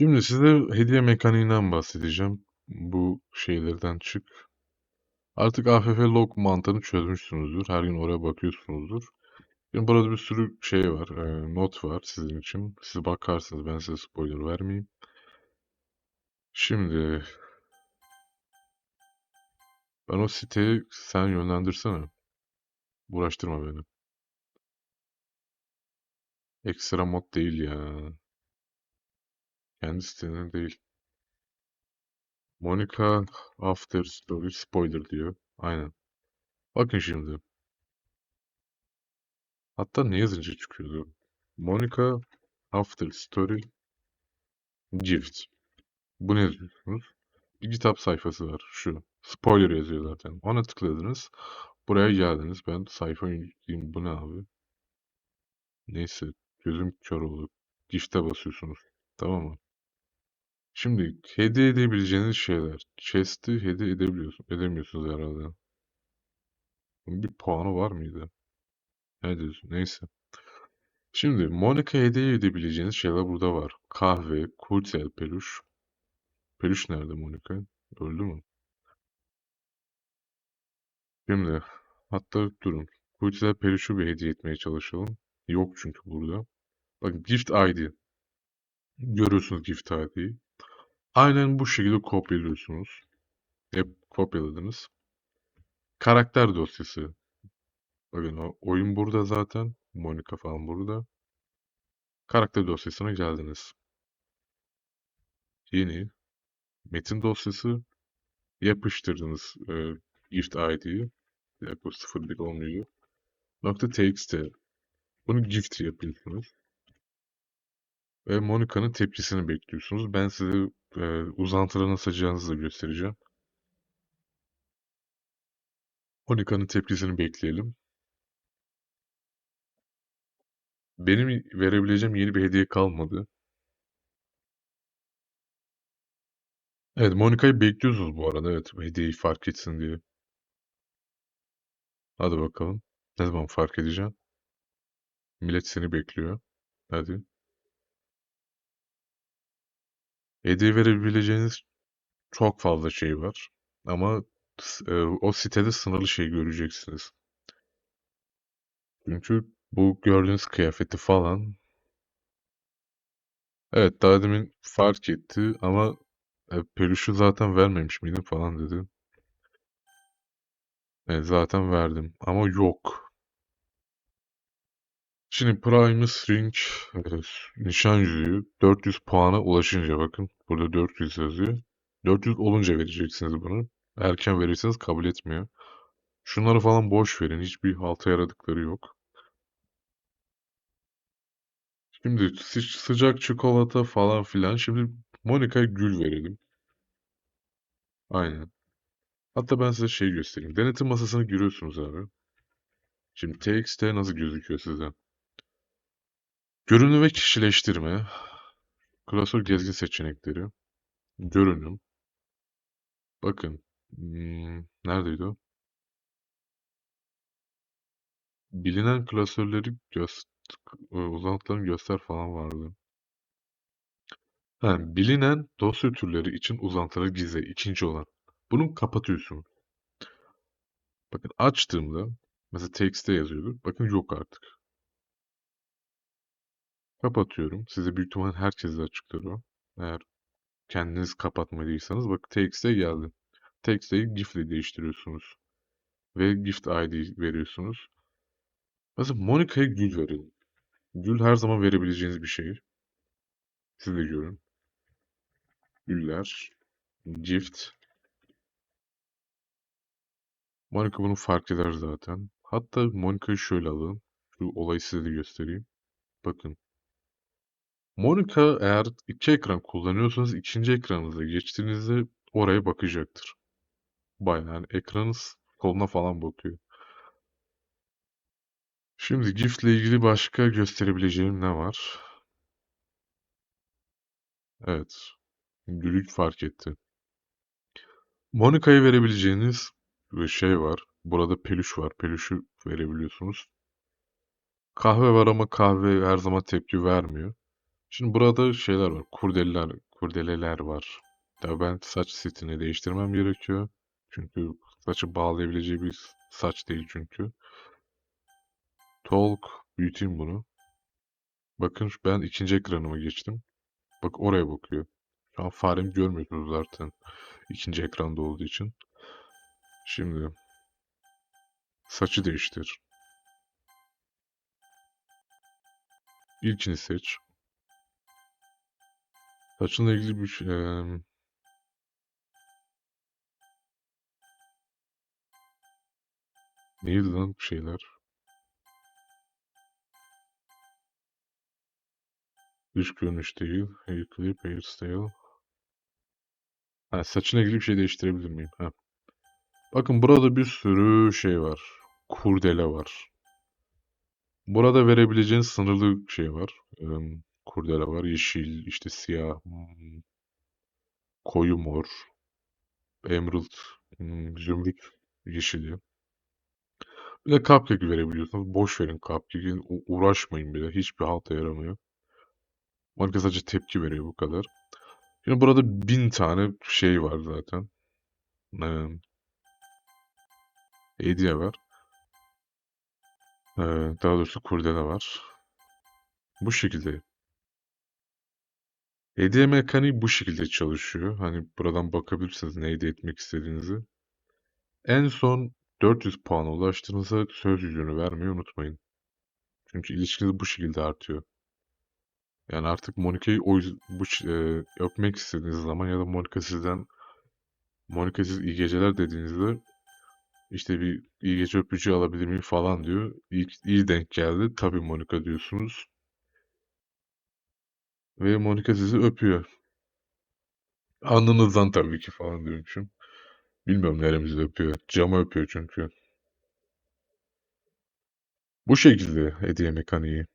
Şimdi size hediye mekaniğinden bahsedeceğim. Bu şeylerden çık. Artık AFF log mantığını çözmüşsünüzdür. Her gün oraya bakıyorsunuzdur. Şimdi burada bir sürü şey var. e, not var sizin için. Siz bakarsınız. Ben size spoiler vermeyeyim. Şimdi ben o siteyi sen yönlendirsene. Uğraştırma beni. Ekstra mod değil ya. Kendi sitenin değil. Monica After Story spoiler diyor. Aynen. Bakın şimdi. Hatta ne yazınca çıkıyordu? Monica After Story Gift. Bu ne yazıyorsunuz? Bir kitap sayfası var. Şu. Spoiler yazıyor zaten. Ona tıkladınız. Buraya geldiniz. Ben yükleyeyim. Bu ne abi? Neyse. Gözüm kör oldu. Gift'e basıyorsunuz. Tamam mı? Şimdi hediye edebileceğiniz şeyler. Chest'i hediye edebiliyorsun, edemiyorsunuz herhalde. Bunun bir puanı var mıydı? Ne diyorsun? Neyse. Şimdi Monica hediye edebileceğiniz şeyler burada var. Kahve, kurtel peluş. Peluş nerede Monica? Öldü mü? Şimdi hatta durun. Kurtel peluşu bir hediye etmeye çalışalım. Yok çünkü burada. Bakın Gift ID. Görüyorsunuz Gift ID'yi. Aynen bu şekilde kopyalıyorsunuz. Hep kopyaladınız. Karakter dosyası. Bakın o oyun burada zaten. Monica falan burada. Karakter dosyasına geldiniz. Yeni metin dosyası yapıştırdınız e, gift ID'yi. Dakika 01 olmuyor. Nokta txt. Bunu gift yapıyorsunuz. Ve Monica'nın tepkisini bekliyorsunuz. Ben size e, uzantıları nasıl açacağınızı da göstereceğim. Monica'nın tepkisini bekleyelim. Benim verebileceğim yeni bir hediye kalmadı. Evet, Monica'yı bekliyorsunuz bu arada. Evet, hediyeyi fark etsin diye. Hadi bakalım. Ne zaman fark edeceğim? Millet seni bekliyor. Hadi. Hediye verebileceğiniz çok fazla şey var. Ama s- e, o sitede sınırlı şey göreceksiniz. Çünkü bu gördüğünüz kıyafeti falan evet daha demin fark etti ama e, peluşu zaten vermemiş miydim falan dedi. Evet, zaten verdim ama yok. Şimdi Primus Ring e, nişan yüzüğü 400 puana ulaşınca bakın burada 400 yazıyor. 400 olunca vereceksiniz bunu. Erken verirseniz kabul etmiyor. Şunları falan boş verin. Hiçbir halta yaradıkları yok. Şimdi sı- sıcak çikolata falan filan. Şimdi Monica'ya gül verelim. Aynen. Hatta ben size şey göstereyim. Denetim masasını görüyorsunuz abi. Şimdi TXT nasıl gözüküyor size? Görünüm ve kişileştirme. Klasör gezgin seçenekleri. Görünüm. Bakın. Hmm, neredeydi o? Bilinen klasörleri göster, uzantılarını göster falan vardı. Ha, bilinen dosya türleri için uzantıları gizle. ikinci olan. Bunu kapatıyorsun. Bakın açtığımda mesela TXT yazıyordu. Bakın yok artık. Kapatıyorum. Size büyük ihtimal herkese açıklar o. Eğer kendiniz kapatmadıysanız bak TXT geldi. TXT'yi GIF ile değiştiriyorsunuz. Ve gift ID veriyorsunuz. Mesela Monica'ya gül verelim. Gül her zaman verebileceğiniz bir şey. Siz de görün. Güller. Gift. Monica bunu fark eder zaten. Hatta Monica'yı şöyle alın. Şu olayı size de göstereyim. Bakın. Monica eğer iki ekran kullanıyorsanız ikinci ekranınıza geçtiğinizde oraya bakacaktır. Bayağı yani ekranınız koluna falan bakıyor. Şimdi GIF ile ilgili başka gösterebileceğim ne var? Evet. Gülük fark etti. Monica'ya verebileceğiniz bir şey var. Burada peluş var. Peluşu verebiliyorsunuz. Kahve var ama kahve her zaman tepki vermiyor. Şimdi burada şeyler var. Kurdeleler, kurdeleler var. Ya ben saç setini değiştirmem gerekiyor. Çünkü saçı bağlayabileceği bir saç değil çünkü. Talk büyüteyim bunu. Bakın ben ikinci ekranıma geçtim. Bak oraya bakıyor. Şu an faremi görmüyorsunuz zaten. ikinci ekranda olduğu için. Şimdi saçı değiştir. İlkini seç. Saçınla ilgili bir şey... eee, Neydi lan bu şeyler? Dış görünüş değil. Hair hairstyle. Ha, saçına ilgili bir şey değiştirebilir miyim? Ha. Bakın burada bir sürü şey var. Kurdele var. Burada verebileceğiniz sınırlı şey var. Eee, kurdele var. Yeşil, işte siyah, hmm, koyu mor, emerald, hmm, zümrüt yeşili. Bir de cupcake verebiliyorsunuz. Boş verin cupcake'i. Uğraşmayın bile. Hiçbir halta yaramıyor. Marka sadece tepki veriyor bu kadar. Şimdi burada bin tane şey var zaten. Ee, hediye var. Ee, daha doğrusu kurdele var. Bu şekilde. Hediye mekaniği bu şekilde çalışıyor. Hani buradan bakabilirsiniz ne hediye etmek istediğinizi. En son 400 puana ulaştığınızda söz yüzüğünü vermeyi unutmayın. Çünkü ilişkiniz bu şekilde artıyor. Yani artık Monika'yı o bu e, öpmek istediğiniz zaman ya da Monika sizden Monika siz iyi geceler dediğinizde işte bir iyi gece öpücüğü alabilir miyim falan diyor. İyi, iyi denk geldi. Tabii Monika diyorsunuz. Ve Monika sizi öpüyor. Alnınızdan tabii ki falan diyormuşum. Bilmiyorum neremizi öpüyor. Camı öpüyor çünkü. Bu şekilde hediye mekaniği.